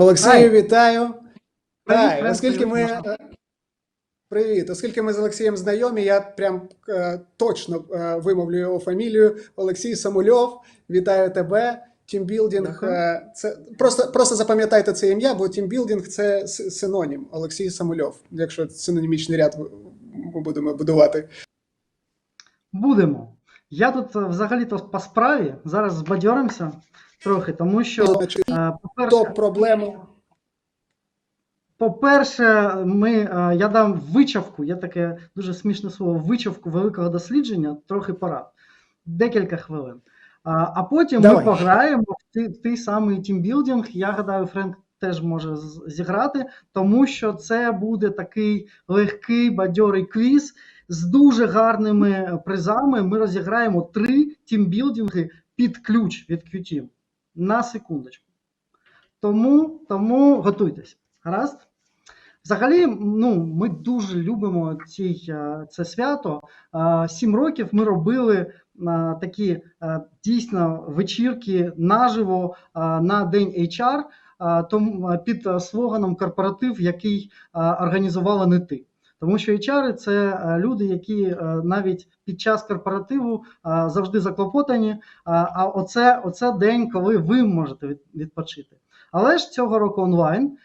Олексію, вітаю. Так, оскільки ми. е, Привіт, оскільки ми з Олексієм знайомі, я прям е, точно е, вимовлю його фамілію. Олексій Самульов. Вітаю тебе. Тімбілдинг. Е, Це просто, просто запам'ятайте це ім'я, бо тімбілдинг це синонім. Олексій Самульов, якщо синонімічний ряд ми будемо будувати. Будемо. Я тут е, взагалі-то по справі зараз збадьоримося трохи, тому що, е, по-перше, топ проблему. по-перше, ми, е, я дам вичавку, є таке дуже смішне слово, вичавку великого дослідження, трохи порад, декілька хвилин. А, а потім Давай. ми пограємо в той, той самий тімбілдинг. Я гадаю, Френк теж може зіграти, тому що це буде такий легкий бадьорий квіз з дуже гарними призами. Ми розіграємо три тімбілдинги під ключ від QTeam. На секундочку. Тому, тому готуйтесь. Гаразд? Взагалі, ну, ми дуже любимо ці, е, це свято. Е, Сім років ми робили е, такі дійсно вечірки наживо на день HR під слоганом корпоратив, який організувала не ти. Тому що HR – це е, люди, які е, навіть під час корпоративу е, завжди заклопотані. А, оце, оце день, коли ви можете відпочити. Але ж цього року онлайн.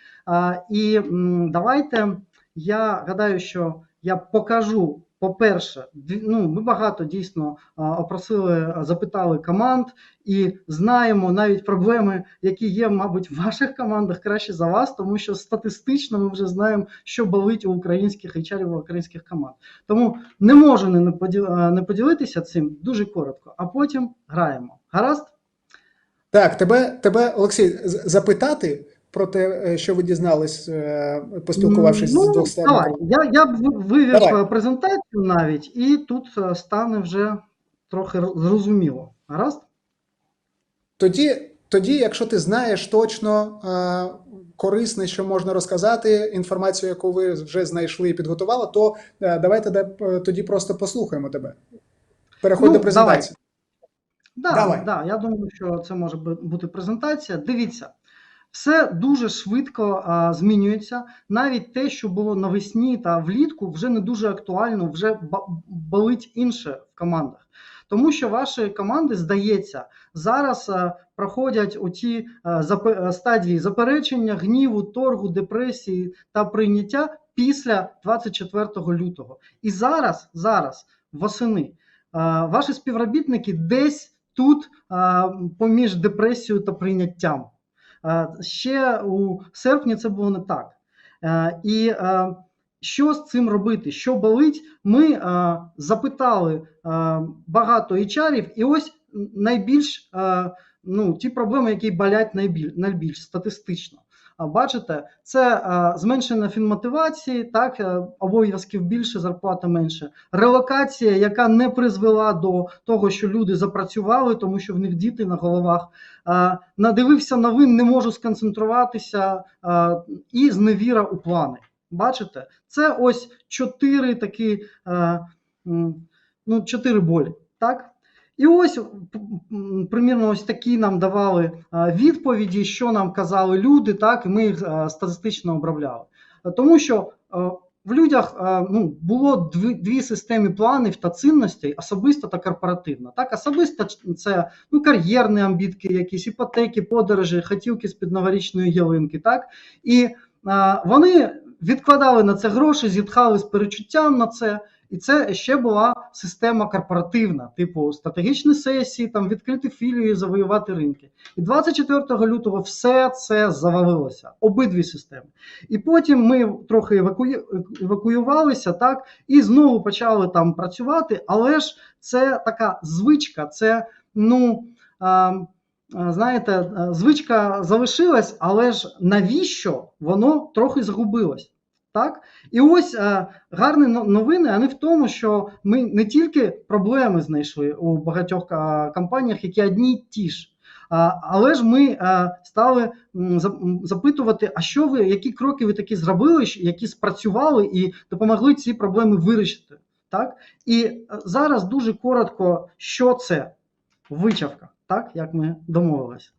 І давайте я гадаю, що я покажу. По-перше, ну, ми багато дійсно опросили, запитали команд і знаємо навіть проблеми, які є, мабуть, в ваших командах краще за вас, тому що статистично ми вже знаємо, що болить у українських HR, у українських команд. Тому не можу не, поділитися цим дуже коротко, а потім граємо. Гаразд? Так, тебе, тебе, Олексій, запитати про те, е, що ви дізнались, е, поспілкувавшись ну, з двох давай. Я, я б вивів Давай. е, презентацію навіть, і тут стане вже трохи зрозуміло. Гаразд? Тоді, тоді, якщо ти знаєш точно корисне, що можна розказати, інформацію, яку ви вже знайшли і підготували, то давайте тоді просто послухаємо тебе. Переходь Ну, до презентації. Да, Давай. Да, я думаю, що це може бути презентація. Дивіться, все дуже швидко а, змінюється. Навіть те, що було навесні та влітку, вже не дуже актуально, вже болить інше в командах. Тому що ваші команди, здається, зараз а, проходять оті а, а, стадії заперечення, гніву, торгу, депресії та прийняття після 24 лютого. І зараз, зараз, восени, а, ваші співробітники десь тут а, поміж депресією та прийняттям. А, Ще у серпні це було не так. Е, І е, що з цим робити? Що болить? Ми е, запитали е, багато HR-ів, і ось найбільш е, ну, ті проблеми, які болять найбільш, найбільш статистично. Бачите, це зменшення фінмотивації, так, е, обов'язків більше, зарплата менше. Релокація, яка не призвела до того, що люди запрацювали, тому що в них діти на головах. Надивився новин, не можу сконцентруватися, і зневіра у плани. Бачите, це ось чотири такі, е, ну, чотири болі. Так? І ось примірно ось такі нам давали відповіді, що нам казали люди, так, і ми їх статистично обробляли. Тому що в людях ну, було дві, дві системи планів та цінностей, особиста та корпоративна. Так, особиста це ну, кар'єрні амбітки, якісь іпотеки, подорожі, хотілки з-під новорічної ялинки. Так? І вони відкладали на це гроші, зітхали з перечуттям на це. І це ще була система корпоративна, типу стратегічні сесії, там відкрити філії, завоювати ринки. І 24 лютого все це завалилося, обидві системи. І потім ми трохи евакую... евакуювалися, так, і знову почали там працювати. Але ж це така звичка, це ну. Знаєте, звичка залишилась, але ж навіщо воно трохи згубилось? Так? І ось е, гарні но- новини, вони в тому, що ми не тільки проблеми знайшли у багатьох е, компаніях, які одні й ті ж. А, але ж ми е, стали запитувати, а що ви, які кроки ви такі зробили, які спрацювали і допомогли ці проблеми вирішити. Так? І е, зараз дуже коротко, що це вичавка, так, як ми домовилися.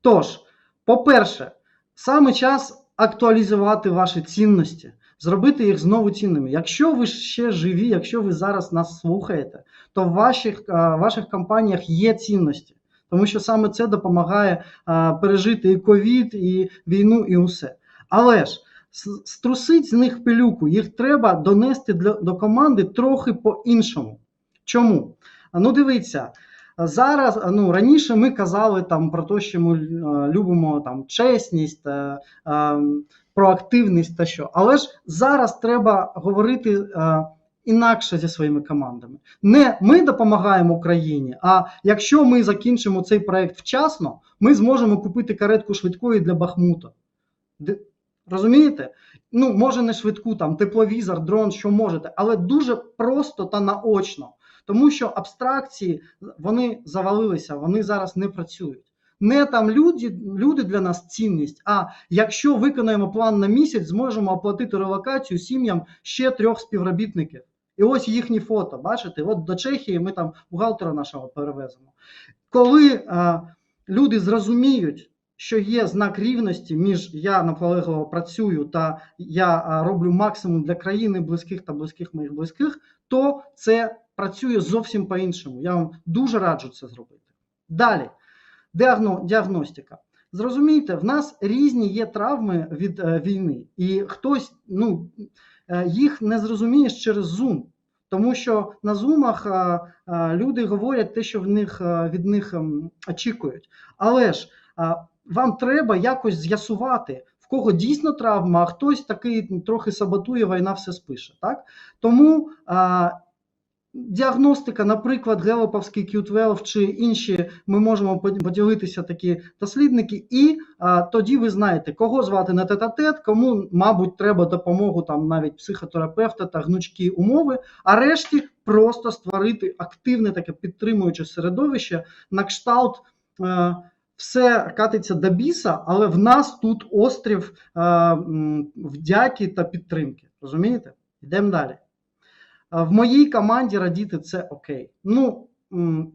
Тож, по-перше, саме час актуалізувати ваші цінності, зробити їх знову цінними. Якщо ви ще живі, якщо ви зараз нас слухаєте, то в ваших, е, ваших компаніях є цінності, тому що саме це допомагає е, пережити і ковід, і війну, і усе. Але ж струсить з них пилюку, їх треба донести для, до команди трохи по-іншому. Чому? Ну, дивіться, зараз, ну, раніше ми казали там про те, що ми е, любимо там чесність, е, е, проактивність та що. Але ж зараз треба говорити е, інакше зі своїми командами. Не ми допомагаємо Україні, а якщо ми закінчимо цей проект вчасно, ми зможемо купити каретку швидкої для Бахмута. Розумієте? Ну, може, не швидку, там, тепловізор, дрон, що можете, але дуже просто та наочно. Тому що абстракції вони завалилися, вони зараз не працюють. Не там люди, люди для нас цінність. А якщо виконаємо план на місяць, зможемо оплатити релокацію сім'ям ще трьох співробітників. І ось їхні фото. Бачите, от до Чехії ми там бухгалтера нашого перевеземо. Коли е, люди зрозуміють, що є знак рівності між я наполегливо працюю та я е, роблю максимум для країни близьких та близьких моїх близьких, то це працює зовсім по-іншому. Я вам дуже раджу це зробити. Далі, Діагно, діагностика. Зрозумійте, в нас різні є травми від е, війни, і хтось ну, е, їх не зрозумієш через Zoom. Тому що на зумах е, люди говорять те, що в них, від них ем, очікують. Але ж вам треба якось з'ясувати, в кого дійсно травма, а хтось такий трохи саботує, війна все спише. Так? Тому діагностика, наприклад, Гелоповський Q12 чи інші, ми можемо поділитися такі дослідники, і а, тоді ви знаєте, кого звати на тет-а-тет, кому, мабуть, треба допомогу там навіть психотерапевта та гнучкі умови, а решті просто створити активне таке підтримуюче середовище на кшталт. Е, все катиться до біса, але в нас тут острів е, вдяки та підтримки. Розумієте? Йдемо далі. А В моїй команді радіти це окей. Ну,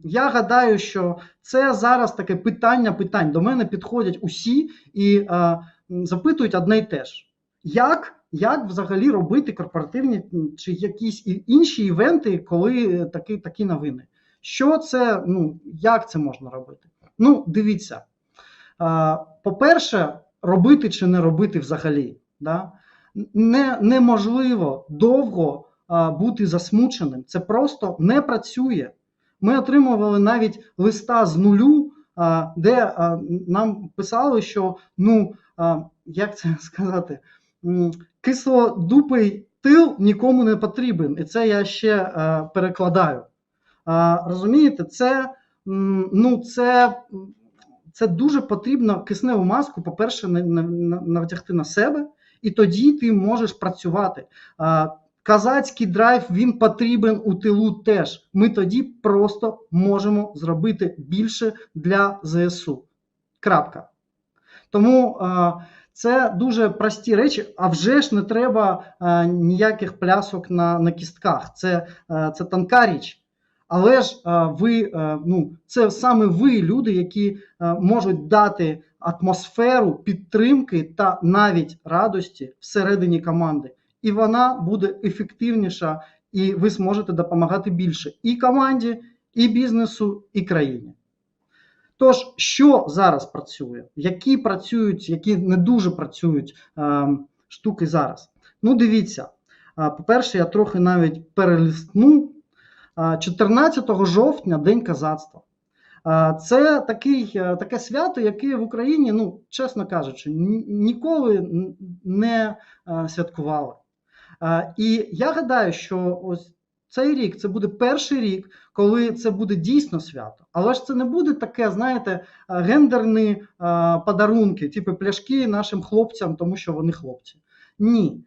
я гадаю, що це зараз таке питання питань. До мене підходять усі і е, запитують одне й те ж. Як, як взагалі робити корпоративні чи якісь інші івенти, коли такі, такі новини? Що це, ну, як це можна робити? Ну, дивіться. Е, По-перше, робити чи не робити взагалі. Да? Не, неможливо довго бути засмученим. Це просто не працює. Ми отримували навіть листа з нулю, де нам писали, що ну як це сказати, кислодупий тил нікому не потрібен. І це я ще перекладаю. Розумієте, це, ну, це, це дуже потрібно кисневу маску, по-перше, на- на- на- навдягти на себе, і тоді ти можеш працювати. Казацький драйв він потрібен у тилу теж. Ми тоді просто можемо зробити більше для ЗСУ. Крапка. Тому а, це дуже прості речі, а вже ж не треба а, ніяких плясок на, на кістках. Це, а, це тонка річ. Але ж а, ви, а, ну, це саме ви, люди, які а, можуть дати атмосферу підтримки та навіть радості всередині команди і вона буде ефективніша, і ви зможете допомагати більше і команді, і бізнесу, і країні. Тож, що зараз працює? Які працюють, які не дуже працюють е, штуки зараз? Ну, дивіться, е, по-перше, я трохи навіть перелистну. Е, 14 жовтня День казацтва. Е, Це такий, е, таке свято, яке в Україні, ну, чесно кажучи, ніколи не е, святкували. І я гадаю, що ось цей рік це буде перший рік, коли це буде дійсно свято. Але ж це не буде таке, знаєте, гендерні подарунки, типу пляшки нашим хлопцям, тому що вони хлопці. Ні,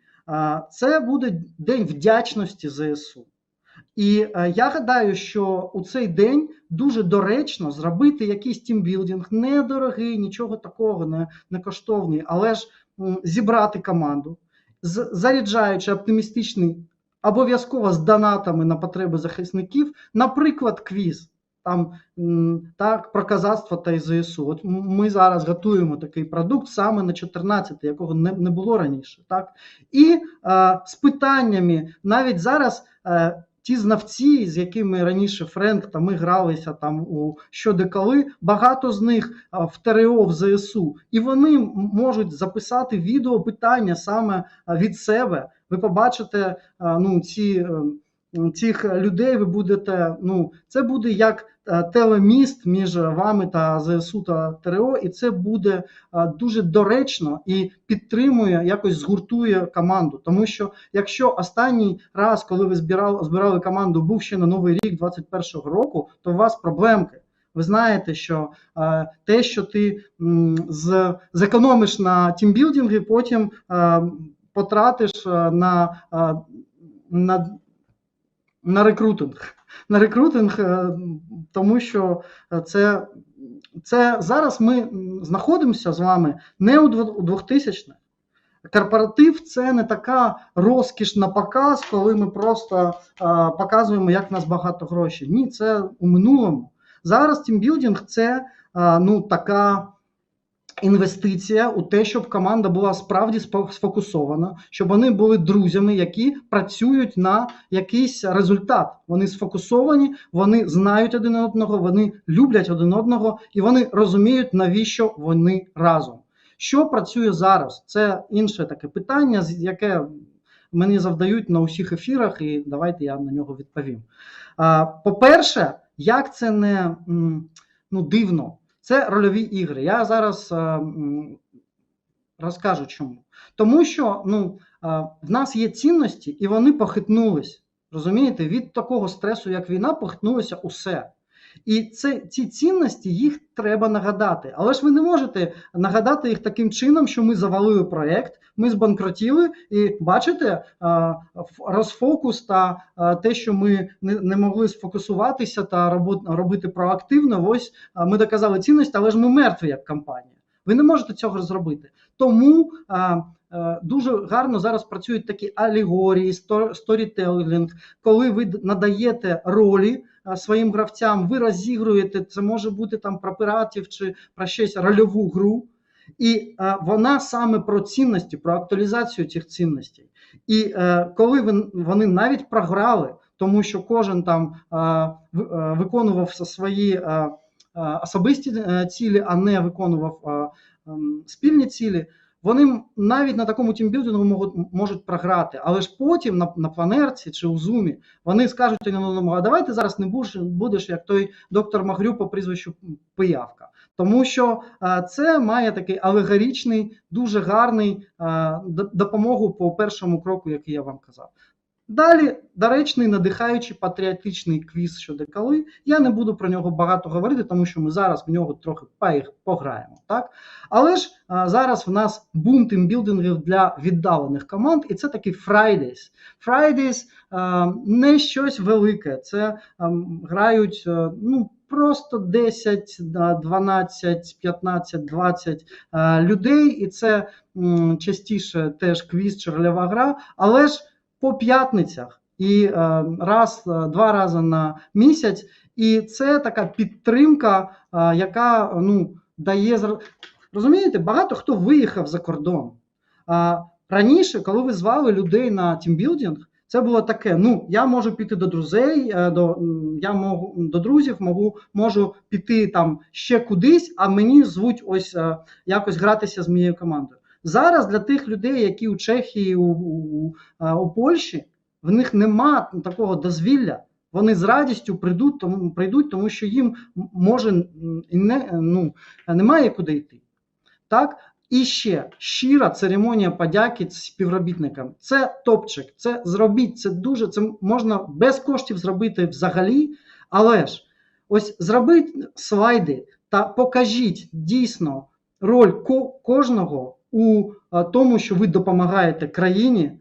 це буде день вдячності ЗСУ. І я гадаю, що у цей день дуже доречно зробити якийсь тімбілдинг, недорогий, нічого такого, не, не коштовний, але ж зібрати команду, заряджаючи оптимістичний, обов'язково з донатами на потреби захисників, наприклад, квіз. там так про казацтво та ЗСУ. От ми зараз готуємо такий продукт саме на 14, якого не, не було раніше. Так? І е, з питаннями навіть зараз. Е, Ті знавці, з якими раніше Френк та ми гралися там у що де багато з них в ТРО в ЗСУ, і вони можуть записати відео питання саме від себе. Ви побачите ну, ці, е, цих людей, ви будете. Ну, це буде як телеміст між вами та ЗСУ та ТРО, і це буде дуже доречно і підтримує, якось згуртує команду. Тому що якщо останній раз, коли ви збирали, збирали команду, був ще на новий рік 21-го року, то у вас проблемки. Ви знаєте, що е, те, що ти м, з, зекономиш на тімбілдинги, потім е, потратиш е, на, е, на, на рекрутинг. На рекрутинг, е, тому що це, це зараз ми знаходимося з вами не у у 2000-х. Корпоратив це не така розкіш на показ, коли ми просто е, показуємо, як в нас багато грошей. Ні, це у минулому. Зараз тімбілдинг це е, ну, така інвестиція у те, щоб команда була справді сфокусована, щоб вони були друзями, які працюють на якийсь результат. Вони сфокусовані, вони знають один одного, вони люблять один одного і вони розуміють, навіщо вони разом. Що працює зараз? Це інше таке питання, яке мені завдають на усіх ефірах, і давайте я на нього відповім. По-перше, як це не ну, дивно, це рольові ігри. Я зараз е, розкажу чому. Тому що ну, е, в нас є цінності, і вони похитнулись. Розумієте, від такого стресу, як війна, похитнулося усе. І це, ці цінності їх треба нагадати. Але ж ви не можете нагадати їх таким чином, що ми завалили проєкт, ми збанкротіли, і бачите, розфокус та те, що ми не, могли сфокусуватися та робити проактивно. Ось ми доказали цінності, але ж ми мертві як компанія. Ви не можете цього зробити. Тому дуже гарно зараз працюють такі алегорії, сто- сторітелінг, коли ви надаєте ролі своїм гравцям, ви розігруєте, це може бути там про піратів чи про щось рольову гру. І е, вона саме про цінності, про актуалізацію цих цінностей. І е, коли вони навіть програли, тому що кожен там е, е, виконував свої е, е, особисті е, цілі, а не виконував е, спільні цілі. Вони навіть на такому тімбілдингу можуть, можуть програти, але ж потім на, на планерці чи у зумі вони скажуть одному, а давай ти зараз не будеш, будеш як той доктор Магрю по прізвищу Пиявка. Тому що це має такий алегорічний, дуже гарний допомогу по першому кроку, який я вам казав. Далі доречний, надихаючий патріотичний квіз щодо коли. Я не буду про нього багато говорити, тому що ми зараз в нього трохи пограємо. Так? Але ж а, зараз в нас бум тимбілдингів для віддалених команд, і це такий Fridays. Fridays а, не щось велике. Це а, грають а, ну, просто 10, да, 12, 15, 20 а, людей, і це частіше теж квіз чи рольова гра, але ж по п'ятницях і е, раз, е, два рази на місяць. І це така підтримка, е, яка ну, дає розумієте, багато хто виїхав за кордон. Раніше, коли ви звали людей на тімбілдинг, це було таке: ну я можу піти до друзей, до я можу до друзів, можу, можу піти там ще кудись, а мені звуть ось якось гратися з моєю командою. Зараз для тих людей, які у Чехії, у, у, у Польщі, в них нема такого дозвілля. Вони з радістю прийдуть, тому прийдуть, тому що їм може не ну немає куди йти. Так і ще щира церемонія подяки співробітникам. Це топчик. Це зробіть. Це дуже це можна без коштів зробити взагалі. Але ж ось зробіть слайди та покажіть дійсно роль кожного у тому, що ви допомагаєте країні,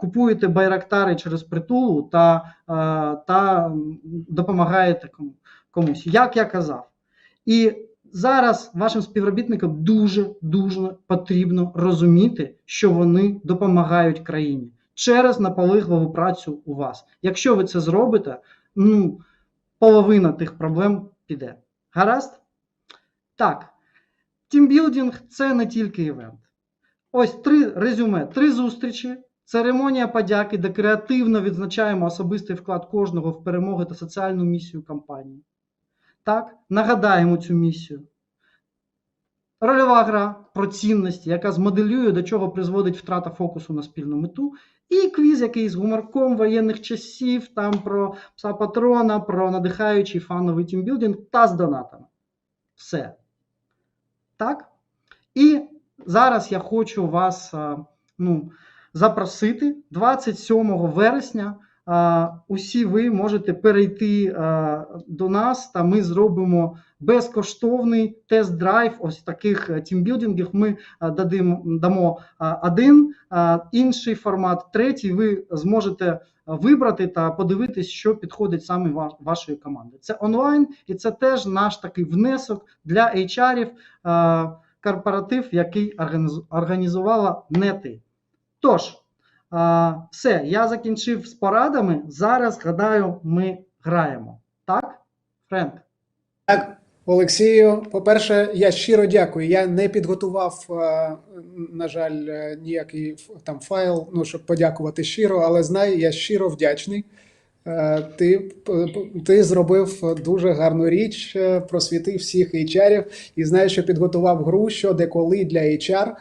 купуєте байрактари через притулу та, та допомагаєте комусь, як я казав. І зараз вашим співробітникам дуже дуже потрібно розуміти, що вони допомагають країні через наполегливу працю у вас. Якщо ви це зробите, ну половина тих проблем піде. Гаразд? Так. Тімбілдинг це не тільки івент. Ось три резюме, три зустрічі. Церемонія подяки, де креативно відзначаємо особистий вклад кожного в перемоги та соціальну місію компанії. Так, нагадаємо цю місію. Рольова гра про цінності, яка змоделює, до чого призводить втрата фокусу на спільну мету. І квіз, який з гуморком воєнних часів, там про пса патрона, про надихаючий фановий тімбілдинг та з донатами. Все. Так? І зараз я хочу вас ну, запросити 27 вересня. Усі ви можете перейти до нас, та ми зробимо безкоштовний тест-драйв ось таких е, тімбілдингів. Ми дадим, дамо один, інший формат, третій. Ви зможете вибрати та подивитись, що підходить саме вашої команди. Це онлайн, і це теж наш такий внесок для HR-ів, корпоратив, який організувала не ти. Тож, все, я закінчив з порадами. Зараз, гадаю, ми граємо. Так, Френк? Так, Олексію, по-перше, я щиро дякую. Я не підготував, е, на жаль, е, ніякий там файл, ну, щоб подякувати щиро, але знай, я щиро вдячний. Е, Ти, ти зробив дуже гарну річ, просвітив всіх HR-ів і знаю, що підготував гру, що де коли для HR.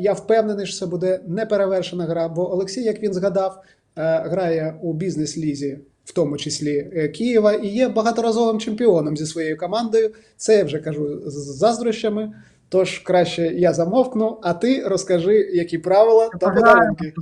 Я впевнений, що це буде неперевершена гра, бо Олексій, як він згадав, грає у бізнес-лізі, в тому числі е, Києва, і є багаторазовим чемпіоном зі своєю командою. Це я вже кажу з заздрощами. Тож краще я замовкну, а ти розкажи, які правила та подарунки.